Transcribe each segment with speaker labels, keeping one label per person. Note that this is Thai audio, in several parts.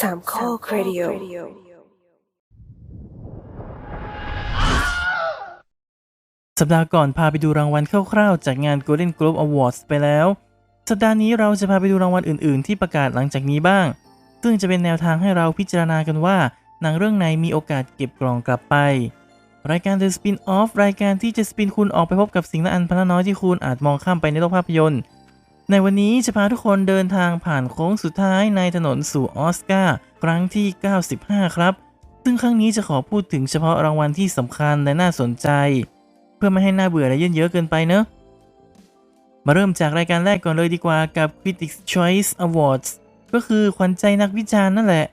Speaker 1: สามข้อครดิโอ
Speaker 2: สัปดาห์ก่อนพาไปดูรางวัลคร่าวๆ จากงาน Golden Globe Awards ไปแล้ว สัปดาห์นี้เราจะพาไปดูรางวัลอื่นๆ ที่ประกาศหลังจากนี้บ้าง ซึ่งจะเป็นแนวทางให้เราพิจารณากันว่าหนังเรื่องไหนมีโอกาสเก็บกล่องกลับไป รายการ The Spin Off รายการที่จะสปินคุณออกไปพบกับสิ่งละอันพันละน้อยที่คุณอาจมองข้ามไปในโลกภาพยนตร์ ในวันนี้จะพาทุกคนเดินทางผ่านโค้งสุดท้ายในถนนสู่ออสการ์ครั้งที่ 95 ครับ ซึ่งครั้งนี้จะขอพูดถึงเฉพาะรางวัลที่สำคัญและน่าสนใจ เพื่อไม่ให้หน่าเบื่อและเยินเยอะเกินไปเนอะ มาเริ่มจากรายการแรกก่อนเลยดีกว่ากับ Critics' Choice Awards ก็คือขวัญใจนักวิจารณ์นั่นแหละ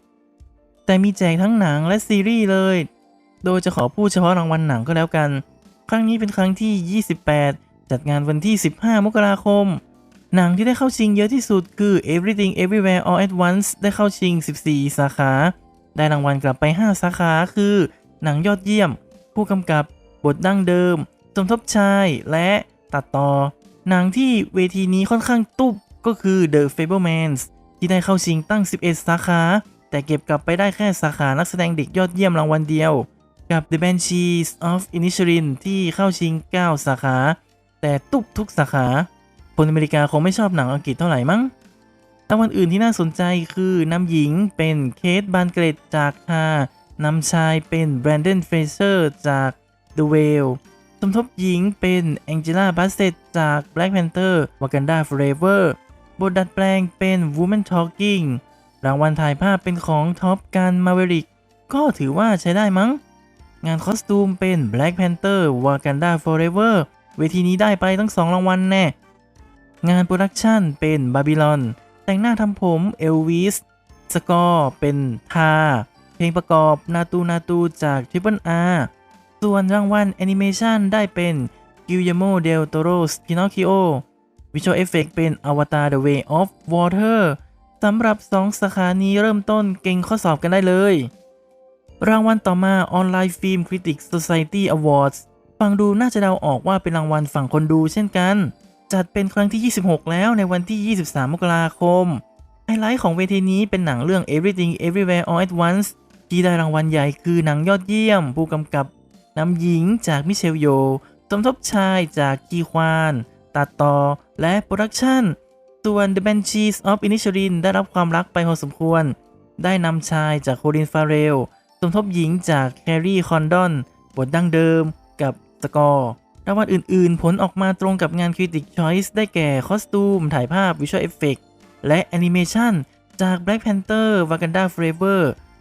Speaker 2: แต่มีแจกทั้งหนังและซีรีส์เลย โดยจะขอพูดเฉพาะรางวัลหนังก็แล้วกัน ครั้งนี้เป็นครั้งที่ 28 จัดงานวันที่ 15 มกราคม หนังที่ได้เข้าชิงเยอะที่สุดคือ Everything Everywhere All at Once ได้เข้าชิง 14 สาขา ได้รางวัลกลับไป 5 สาขาคือ หนังยอดเยี่ยม ผู้กำกับบทดั้งเดิม สมทบชายและตัดต่อ หนังที่เวทีนี้ค่อนข้างตุบก็คือ The Fablemans ที่ได้เข้าชิงตั้ง 11 สาขา แต่เก็บกลับไปได้แค่สาขานักแสดงเด็กยอดเยี่ยมรางวัลเดียว กับ The Banshees of Inisherin ที่เข้าชิง 9 สาขา แต่ตุบทุกสาขา คนอเมริกาคงไม่ชอบหนังอังกฤษเท่าไหร่มั้งรางวัลอื่นที่น่าสนใจคือนำหญิงเป็นเคทบานเกรดจากฮานำชายเป็นแบรนเดนเฟเซอร์จาก The Whale สมทบหญิงเป็นแองเจล่าบัสเซตจาก Black Panther Wakanda Forever บทดัดแปลงเป็น Woman Talking รางวัลถ่ายภาพเป็นของท็อปกันมาเวริกก็ถือว่าใช้ได้มั้ง งานคอสตูมเป็น Black Panther Wakanda Forever เวทีนี้ได้ไปทั้งสองรางวัลแน่ งานโปรดักชันเป็นบาบิลอน แต่งหน้าทำผมเอลวิส สกอร์เป็นทา เพลงประกอบนาตูนาตูจาก Triple R ส่วนรางวัลแอนิเมชันได้เป็นกิลเยโมเดลโตโรสพินอคิโอวิชวลเอฟเฟกเป็น Avatar The Way of Water สำหรับ 2 สาขานี้เริ่มต้นเก่งข้อสอบกันได้เลย รางวัลต่อมาออนไลน์ฟิล์ม Critics Society Awards ฟังดูน่าจะเดาออกว่าเป็นรางวัลฝั่งคนดูเช่นกัน จัดเป็นครั้งที่ 26 แล้วในวันที่ 23 มกราคม ไฮไลท์ของเวทีนี้เป็นหนังเรื่อง Everything Everywhere All at Once ที่ได้รางวัลใหญ่คือหนังยอดเยี่ยม ผู้กำกับนำหญิงจากมิเชลโย สมทบชายจากกีควาน ตัดต่อและโปรดักชันส่วน The Banshees of Inisherin ได้รับความรักไปพอสมควร ได้นำชายจากโคลินฟาเรล สมทบหญิงจากแคร์รีคอนดอน บทดั้งเดิมกับสกอร์ รางวัลอื่นๆ ผลออกมาตรงกับงาน Critic Choice ได้แก่คอสตูม ถ่ายภาพ Visual Effect และแอนิเมชันจาก Black Panther Wakanda Forever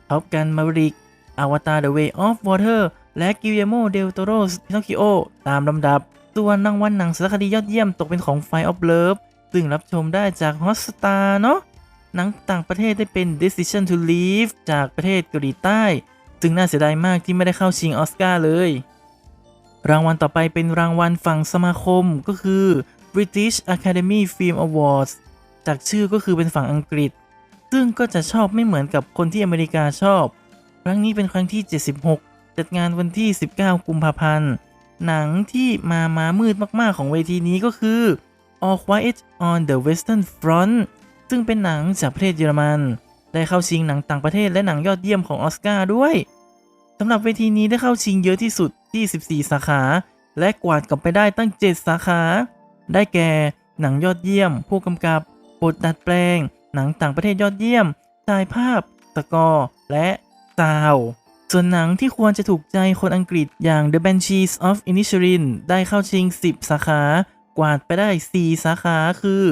Speaker 2: Top Gun Maverick Avatar The Way of Water และกิลเยโมเดลโตโรสพินอคิโอตามลำดับ ส่วนรางวัลหนังสารคดียอดเยี่ยมตกเป็นของ Fire of Love ซึ่งรับชมได้จาก Hotstar เนาะหนังต่างประเทศได้เป็น Decision to Leave จากประเทศเกาหลีใต้ ซึ่งน่าเสียดายมากที่ไม่ได้เข้าชิงออสการ์เลย รางวัลต่อไปเป็นรางวัลฝั่งสมาคมก็คือ British Academy Film Awards จากชื่อก็คือเป็นฝั่งอังกฤษ ซึ่งก็จะชอบไม่เหมือนกับคนที่อเมริกาชอบ ครั้งนี้เป็นครั้งที่ 76 จัดงานวันที่ 19 กุมภาพันธ์ หนังที่มามามืดมากๆของเวทีนี้ก็คือ All Quiet on the Western Front ซึ่งเป็นหนังจากประเทศเยอรมัน ได้เข้าชิงหนังต่างประเทศและหนังยอดเยี่ยมของออสการ์ด้วยสำหรับเวทีนี้ได้เข้าชิงเยอะที่สุด ที่14สาขา และกวาดกลับไปได้ตั้ง 7 สาขา ได้แก่ หนังยอดเยี่ยม ผู้กำกับบทดัดแปลง หนังต่างประเทศยอดเยี่ยมถ่ายภาพ สกอร์ และซาวส่วนหนังที่ควรจะถูกใจคนอังกฤษอย่าง The Banshees of Inisherin ได้เข้าชิง 10 สาขา กวาดไปได้ 4 สาขาคือ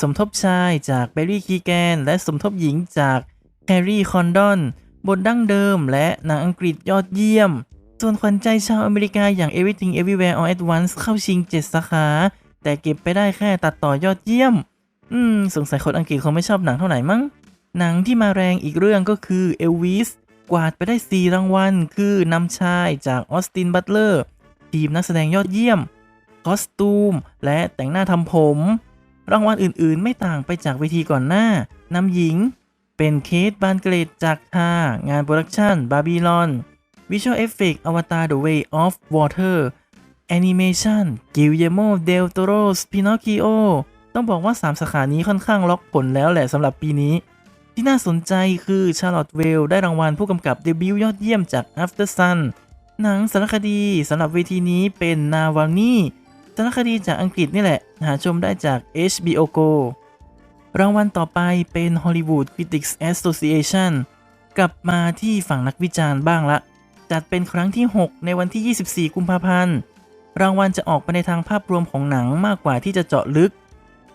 Speaker 2: สมทบชายจากเบรี่คีแกน และสมทบหญิงจากแฮร์รี่คอนดอนบทดั้งเดิมและหนังอังกฤษยอดเยี่ยม ส่วนขวัญใจชาวอเมริกาอย่าง Everything Everywhere All at Once เข้าชิง 7 สาขา แต่เก็บไปได้แค่ตัดต่อยอดเยี่ยม อืม สงสัยคนอังกฤษคงไม่ชอบหนังเท่าไหร่มั้ง หนังที่มาแรงอีกเรื่องก็คือ Elvis กวาดไปได้ 4 รางวัล คือนำชายจากออสตินบัตเลอร์ทีมนักแสดงยอดเยี่ยม คอสตูม และแต่งหน้าทำผม รางวัลอื่นๆ ไม่ต่างไปจากเวทีก่อนหน้านำหญิง เป็นเคทบานเกรดจากทางานโปรดักชันบาบิลอน Visual Effect Avatar The Way of Water Animation กิลเยโมเดลโตโรสพินอคิโอต้องบอกว่า 3สาขานี้ค่อนข้างล็อกผลแล้วแหละสำหรับปีนี้ ที่น่าสนใจคือชาร์ลอตเวลได้รางวัลผู้กำกับเดบิวต์ยอดเยี่ยมจาก After Sun หนังสารคดีสำหรับเวทีนี้เป็นนาวานี่สารคดีจากอังกฤษนี่แหละ หาชมได้จาก HBO Go รางวัลต่อไปเป็น Hollywood Critics Association กลับมาที่ฝั่งนักวิจารณ์บ้างละ จัดเป็นครั้งที่ 6 ในวันที่ 24 กุมภาพันธ์ รางวัลจะออกไปในทางภาพรวมของหนังมากกว่าที่จะเจาะลึก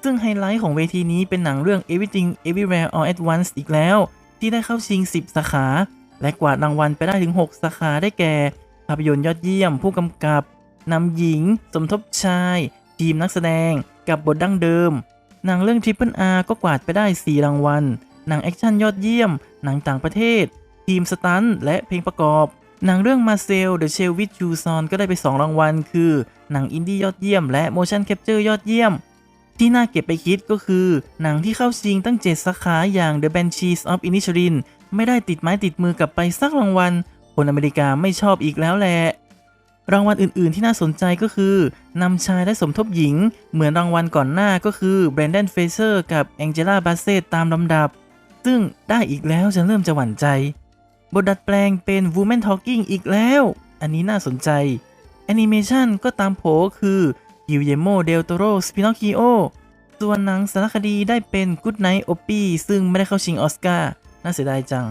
Speaker 2: ซึ่งไฮไลท์ของเวทีนี้เป็นหนังเรื่อง Everything Everywhere All at Once อีกแล้ว ที่ได้เข้าชิง 10 สาขา และกวาดรางวัลไปได้ถึง 6 สาขาได้แก่ ภาพยนตร์ยอดเยี่ยม ผู้กำกับนำหญิง สมทบชาย ทีมนักแสดง กับบทดั้งเดิม หนังเรื่อง Triple R ก็กวาดไปได้ 4 รางวัล หนังแอคชั่นยอดเยี่ยม หนังต่างประเทศ ทีมสตันท์และเพลงประกอบ หนังเรื่อง Marcel The Shell with You Son ก็ได้ไป 2 รางวัล คือ หนังอินดี้ยอดเยี่ยม และ Motion Capture ยอดเยี่ยม ที่น่าเก็บไปคิดก็คือ หนังที่เข้าชิงตั้ง 7 สาขาอย่าง The Banshees of Inisherin ไม่ได้ติดไม้ติดมือกลับไปสักรางวัล คนอเมริกาไม่ชอบอีกแล้วแหละรางวัลอื่น ๆ ที่น่าสนใจก็คือนำชายและสมทบหญิง เหมือนรางวัลก่อนหน้าก็คือแบรนด o นเฟเซอร์กับแองเจล่าบาเซตตามลำดับ ซึ่งได้อีกแล้วฉันเริ่มจะหวั่นใจ บทดัดแปลงเป็น Woman Talking อีกแล้ว อันนี้น่าสนใจ แอนิเมชันก็ตามโผคือกิ l เยโมเดลโตโรสปินอค c โอส่วนหนังสารคดีได้เป็น Good Night Opie ซึ่งไม่ได้เข้าชิงออสการ์น่าเสียดายจัง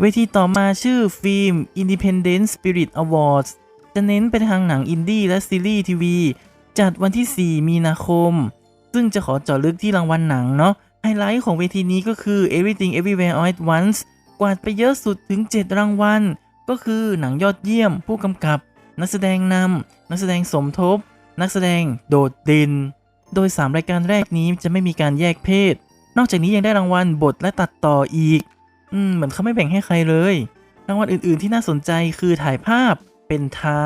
Speaker 2: เวทีต่อมาชื่อฟิล์ม Independent Spirit Awards จะเน้นไปทางหนังอินดี้และซีรีส์ทีวี จัดวันที่ 4 มีนาคม ซึ่งจะขอเจาะลึกที่รางวัลหนังเนาะไฮไลท์ของเวทีนี้ก็คือ Everything Everywhere All at Once กวาดไปเยอะสุดถึง 7 รางวัล ก็คือหนังยอดเยี่ยม ผู้กำกับ นักแสดงนำนักแสดงสมทบ นักแสดงโดดเด่นโดย 3 รายการแรกนี้จะไม่มีการแยกเพศ นอกจากนี้ยังได้รางวัลบทและตัดต่ออีก อืม เหมือนเขาไม่แบ่งให้ใครเลย รางวัลอื่นๆที่น่าสนใจคือถ่ายภาพเป็นทา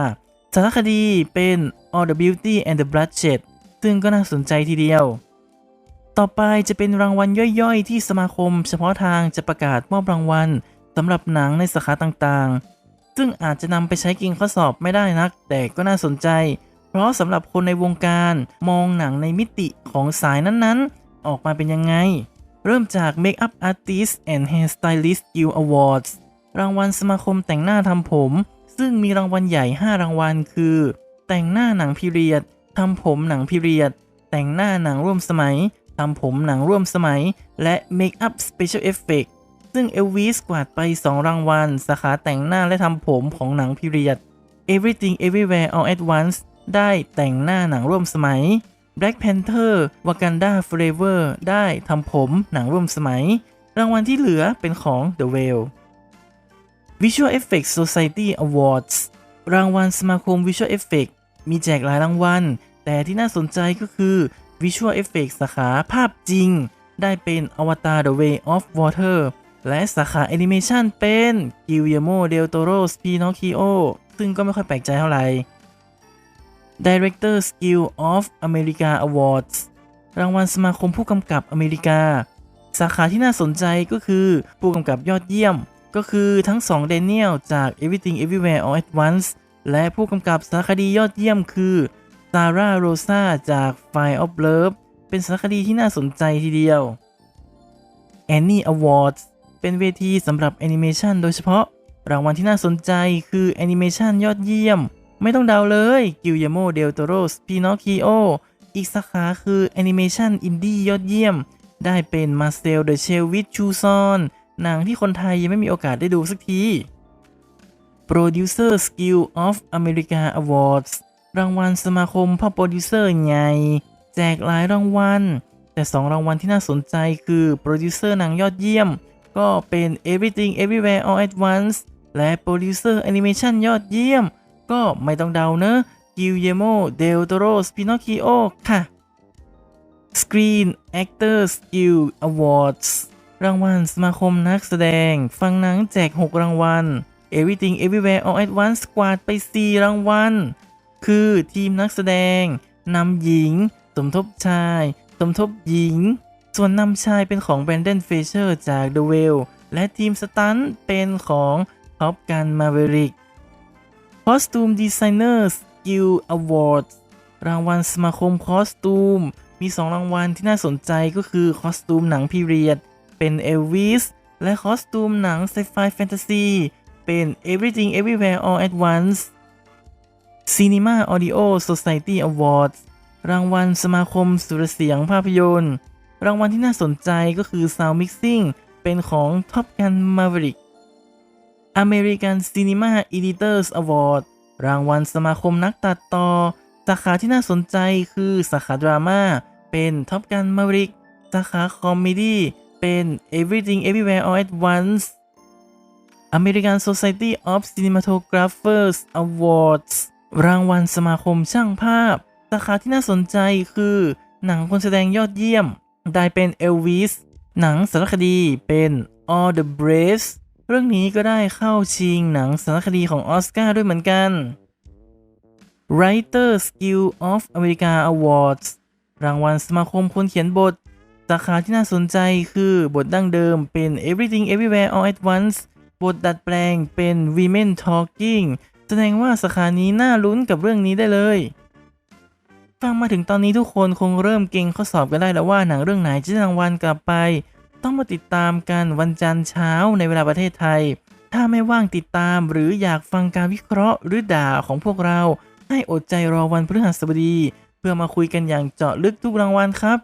Speaker 2: สารคดีเป็น All the Beauty and the Bloodshed ซึ่งก็น่าสนใจทีเดียว ต่อไปจะเป็นรางวัลย่อยๆ ที่สมาคม เฉพาะทางจะประกาศมอบรางวัลสำหรับหนังในสาขาต่างๆ ซึ่งอาจจะนำไปใช้กินข้อสอบไม่ได้นัก แต่ก็น่าสนใจ เพราะสำหรับคนในวงการมองหนังในมิติของสายนั้นๆ ออกมาเป็นยังไง เริ่มจาก Makeup Artist and Hairstylist Guild Awards รางวัลสมาคมแต่งหน้าทำผม ซึ่งมีรางวัลใหญ่ 5 รางวัลคือ แต่งหน้าหนังพีเรียดทำผมหนังพีเรียด แต่งหน้าหนังร่วมสมัย ทำผมหนังร่วมสมัย และ Makeup Special Effect ซึ่งเอลวิสกวาดไป 2 รางวัล สาขาแต่งหน้าและทำผมของหนังพีเรียด Everything Everywhere All at Once ได้แต่งหน้าหนังร่วมสมัย Black Panther Wakanda Forever ได้ทำผมหนังร่วมสมัย รางวัลที่เหลือเป็นของ The Whale Visual Effects Society Awards รางวัลสมาคม Visual Effect มีแจกหลายรางวัล แต่ที่น่าสนใจก็คือ Visual Effects สาขาภาพจริง ได้เป็น Avatar The Way of Water และสาขา Animation เป็น Guillermo del Toro's Pinocchio ซึ่งก็ไม่ค่อยแปลกใจเท่าไหร่ Director Skill of America Awards รางวัลสมาคมผู้กำกับอเมริกา สาขาที่น่าสนใจก็คือผู้กำกับยอดเยี่ยม ก็คือทั้งสองเดนเนียลจาก Everything Everywhere All at Once และผู้กำกับสารคดียอดเยี่ยมคือ ซาร่าโรซาจาก Fire of Love เป็นสารคดีที่น่าสนใจทีเดียว Annie Awards เป็นเวทีสำหรับแอนิเมชันโดยเฉพาะ รางวัลที่น่าสนใจคือแอนิเมชันยอดเยี่ยม ไม่ต้องเดาเลยกิลเยโมเดลโตโรสพีนอคคิโออีกสาขาคือแอนิเมชันอินดี้ยอดเยี่ยม ได้เป็นมาเซลเดอะเชลวิ h ชูซอนหนังที่คนไทยยังไม่มีโอกาสได้ดูสักที Producer Skill of America Awards รางวัลสมาคมพ่อโปรดิวเซอร์ใหญ่ แจกหลายรางวัล แต่ 2 รางวัลที่น่าสนใจคือโปรดิวเซอร์หนังยอดเยี่ยม ก็เป็น Everything Everywhere All at Once และโปรดิวเซอร์แอนิเมชันยอดเยี่ยม ก็ไม่ต้องเดาเนอะกิลเยโมเดลโตโรสปินอคิโอค่ะ Screen Actors Guild Awards รางวัลสมาคมนักแสดง ฟังหนังแจก 6 รางวัล Everything Everywhere All at Once กวาดไป 4 รางวัล คือทีมนักแสดงนำหญิง สมทบชาย สมทบหญิง ส่วนนำชายเป็นของแบรนดนเฟเชอร์จาก The Whale และทีมสตันเป็นของท็อปกันมาเวริก Costume Designers Guild Awards รางวัลสมาคมคอสตูม มี 2 รางวัลที่น่าสนใจก็คือคอสตูมหนังพีเรียด เป็นเอลวิสและคอสตูมหนังไซไฟแฟนตาซีเป็น Everything Everywhere All at Once Cinema Audio Society Awards รางวัลสมาคมสุรเสียงภาพยนตร์ รางวัลที่น่าสนใจก็คือ Sound Mixing เป็นของ Top Gun Maverick American Cinema Editors Award รางวัลสมาคมนักตัดต่อ สาขาที่น่าสนใจคือสาขาดราม่าเป็น Top Gun Maverick สาขาคอมเมดี้เป็น Everything Everywhere All at Once American Society of Cinematographers Awards รางวัลสมาคมช่างภาพ สาขาที่น่าสนใจคือ หนังคนแสดงยอดเยี่ยม ได้เป็น Elvis หนังสารคดีเป็น All the Braves เรื่องนี้ก็ได้เข้าชิงหนังสารคดีของออสการ์ด้วยเหมือนกัน Writer Skill of America Awards รางวัลสมาคมคนเขียนบท สาขาที่น่าสนใจคือบทดั้งเดิมเป็น Everything Everywhere All at Once บทดัดแปลงเป็น Women Talking แสดงว่าสาขานี้น่าลุ้นกับเรื่องนี้ได้เลยฟังมาถึงตอนนี้ทุกคนคงเริ่มเก่งข้อสอบกันได้แล้วว่าหนังเรื่องไหนจะได้รางวัลกลับไป ต้องมาติดตามกันวันจันทร์เช้าในเวลาประเทศไทย ถ้าไม่ว่างติดตามหรืออยากฟังการวิเคราะห์หรือด่าของพวกเรา ให้อดใจรอวันพฤหัสบดี เพื่อมาคุยกันอย่างเจาะลึกทุกรางวัลครับ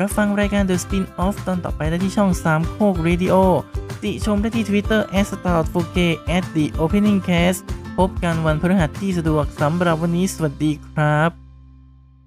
Speaker 2: รับฟังรายการ The Spin Off ตอนต่อไปได้ที่ช่อง3โคก Radio ติชมได้ที่ Twitter s t a r 4 k at the opening cast พบกันวันพฤหัสที่สะดวกสำหรับวันนี้สวัสดีครับ